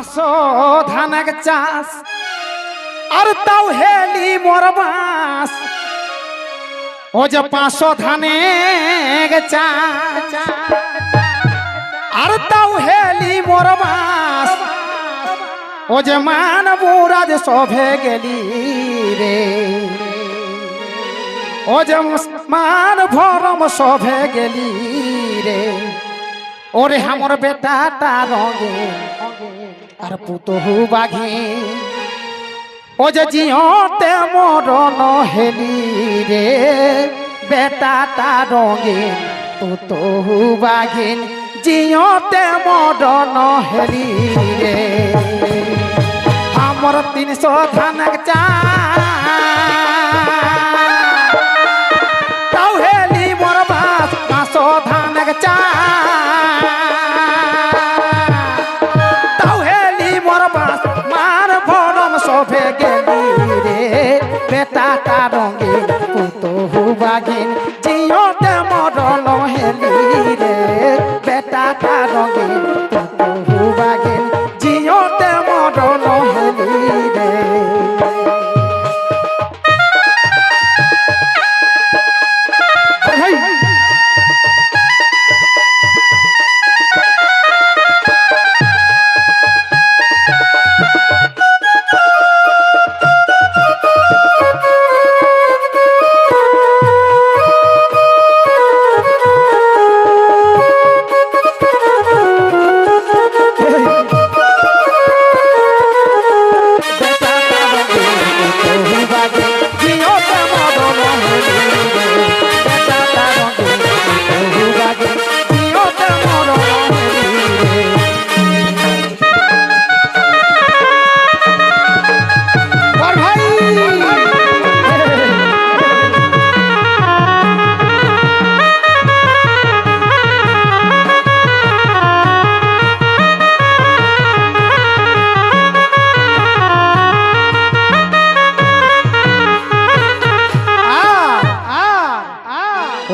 পাঁচশো ধানক চাষ, আর তাও হেলি মোর বাস। ও যে পাঁচশো ধানে চাষ, আর তাও হেলি মোর বাস। ও যে মানবুরাজ সভে গেলি রে। ও যে মান ভরম সভে গেলি রে। ওরে আমার বেটাটা রঙে আর পুতহু বাঘে। ও যে জিয়তে মরণ হেলি রে, বেটা তার পুতহু বাঘিন। জিয়তে মরণ হেলি রে। আমার তিনশো ধানক চা সভে গেলি রে? বেটাটা রঙে পুতহু বাগিন জিওতে মরণ হেলি রে। বেটাটা রঙে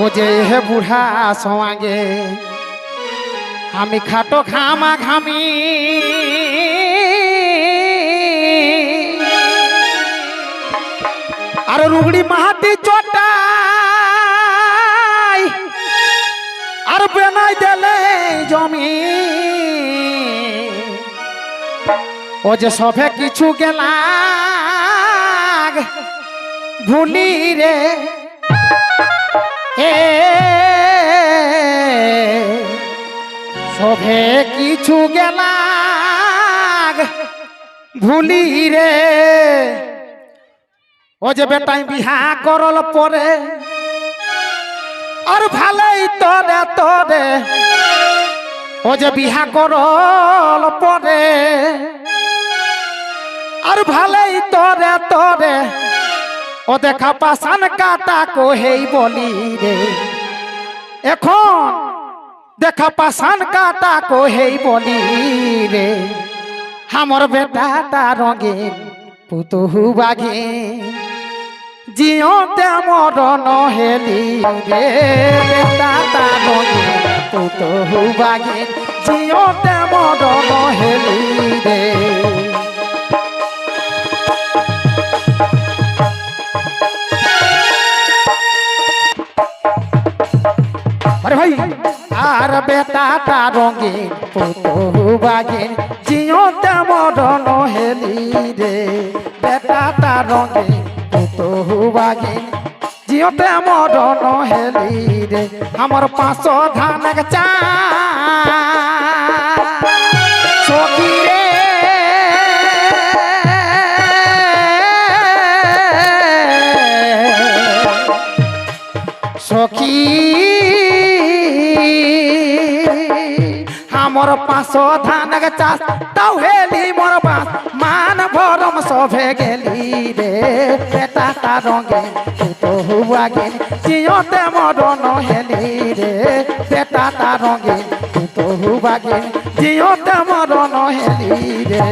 ও যে হে বুড়া সমাগে, আমি খাটো ঘামা ঘামি। আর রুগড়ি মাহাতি চটাই, আর বেনাই দেলে জমি। ও যে সবে কিছু গেলা ভুলি রে সভে কিছু গেলা ভুলি রে। ও যে বেটাই বিহা করল পরে। আর ভালোই তরে তরে ও যে বিহা করল পরে। আর ভালোই তরে তরে ও দেখা পাশান কাটা কোহেই বলি রে। এখন দেখা পাশান কাটা কোহেই বলি রে। আমার বেটাটা রঙে পুতুহু বাগে। জিওতে মরণ হেলি রে, বেটাটা রঙে পুতুহু বাগে। জিওতে মরণ হেলি রে। আর বেটাটা রঙে পুতহু বাগে। জিওতে মরণ হেলি রে বেটাটা রঙে পুতহু বাগে। জিওতে মরণ হেলি রে, আমার পাঁচশো ধানক চা। সখী। রে পাঁচ ধান চাষ তাও হেলি মোর পাঁচ মান ভরম সভে গেলি রে বেটা তার রঙে তো হুয়া গেলি জিওতে মরণ হেলি রে বেটা তার রঙে তো হুয়া গেলি জিওতে মরণ হেলি রে